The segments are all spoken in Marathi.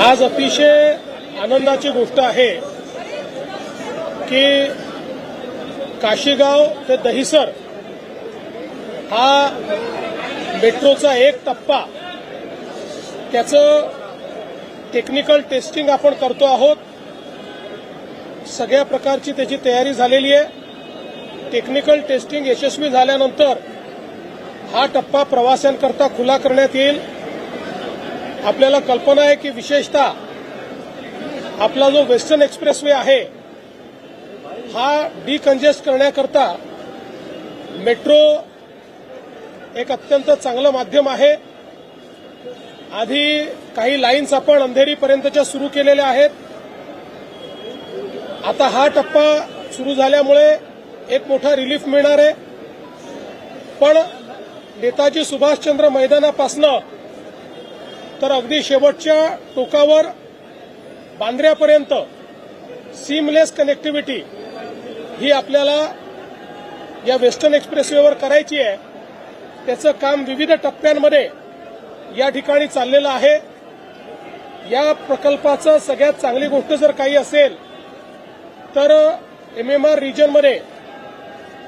आज अतिशय आनंदाची गोष्ट आहे की काशीगाव ते दहिसर हा मेट्रोचा एक टप्पा. त्याचं टेक्निकल टेस्टिंग आपण करतो आहोत. सगळ्या प्रकारची त्याची तयारी झालेली आहे. टेक्निकल टेस्टिंग यशस्वी झाल्यानंतर हा टप्पा प्रवाशांकरता खुला करण्यात येईल. आपल्याला कल्पना आहे की विशेषतः आपला जो वेस्टर्न एक्सप्रेसवे आहे हा डिकंजेस्ट करण्याकरता मेट्रो एक अत्यंत चांगलं माध्यम आहे. आधी काही लाईन्स आपण अंधेरीपर्यंतच्या सुरू केलेल्या आहेत. आता हा टप्पा सुरू झाल्यामुळे एक मोठा रिलीफ मिळणार आहे. पण नेताजी सुभाषचंद्र मैदानापासनं तर अगदी शेवटच्या टोकावर बांद्र्यापर्यंत सीमलेस कनेक्टिव्हिटी ही आपल्याला या वेस्टर्न एक्सप्रेसवेवर करायची आहे. त्याचं काम विविध टप्प्यांमध्ये या ठिकाणी चाललेलं आहे. या प्रकल्पाचं सगळ्यात चांगली गोष्ट जर काही असेल तर एम एम आर रिजनमध्ये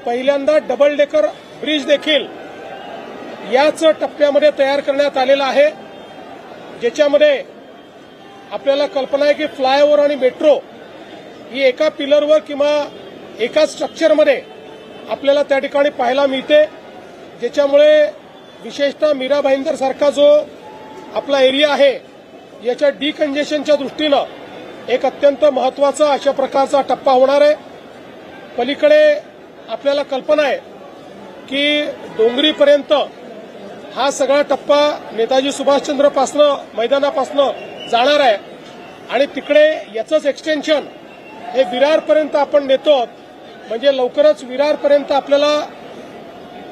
पहिल्यांदा डबल डेकर ब्रिज देखील याच टप्प्यामध्ये तयार करण्यात आलेला आहे. ज्याच्यामध्ये आपल्याला कल्पना आहे की फ्लायओव्हर आणि मेट्रो ही एका पिलरवर किंवा एका स्ट्रक्चरमध्ये आपल्याला त्या ठिकाणी पाहायला मिळते. ज्याच्यामुळे विशेषतः मीरा भाईंदर सारखा जो आपला एरिया आहे याच्या डिकंजेशनच्या दृष्टीनं एक अत्यंत महत्त्वाचा अशा प्रकारचा टप्पा होणार आहे. पलीकडे आपल्याला कल्पना आहे की डोंगरीपर्यंत हा सगळा टप्पा नेताजी सुभाषचंद्रपासनं मैदानापासनं जाणार आहे. आणि तिकडे याचंच एक्सटेन्शन हे विरारपर्यंत आपण नेतो. म्हणजे लवकरच विरारपर्यंत आपल्याला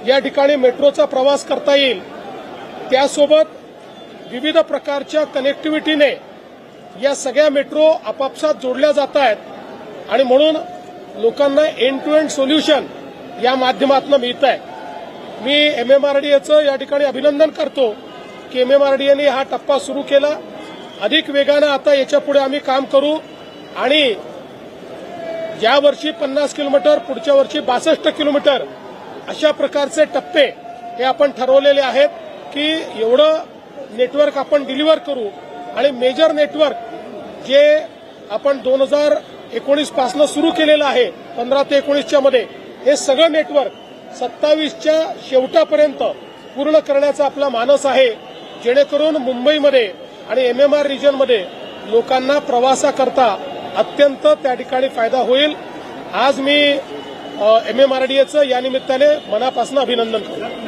या ठिकाणी मेट्रोचा प्रवास करता येईल. त्यासोबत विविध प्रकारच्या कनेक्टिव्हिटीने या सगळ्या मेट्रो आपापसात जोडल्या जात आहेत. आणि म्हणून लोकांना एंड टू एंड सोल्युशन या माध्यमातून मिळत आहे मी एम एम आर डी एचं या ठिकाणी अभिनंदन करतो की एम एम आर डी एने हा टप्पा सुरू केला. अधिक वेगानं आता याच्यापुढे आम्ही काम करू आणि या वर्षी पन्नास किलोमीटर पुढच्या वर्षी बासष्ट किलोमीटर अशा प्रकारचे टप्पे हे आपण ठरवलेले आहेत की एवढं नेटवर्क आपण डिलिव्हर करू आणि मेजर नेटवर्क जे आपण दोन हजार एकोणीसपासनं सुरू केलेलं आहे पंधरा ते एकोणीसच्या मध्ये हे सगळं नेटवर्क सत्तावीसच्या शेवटापर्यंत पूर्ण करण्याचा आपला मानस आहे. जेणेकरून मुंबईमध्ये आणि एम एम आर रिजनमध्ये लोकांना प्रवासाकरता अत्यंत त्या ठिकाणी फायदा होईल. आज मी एम एम आर डी एचं यानिमित्ताने मनापासून अभिनंदन करतो.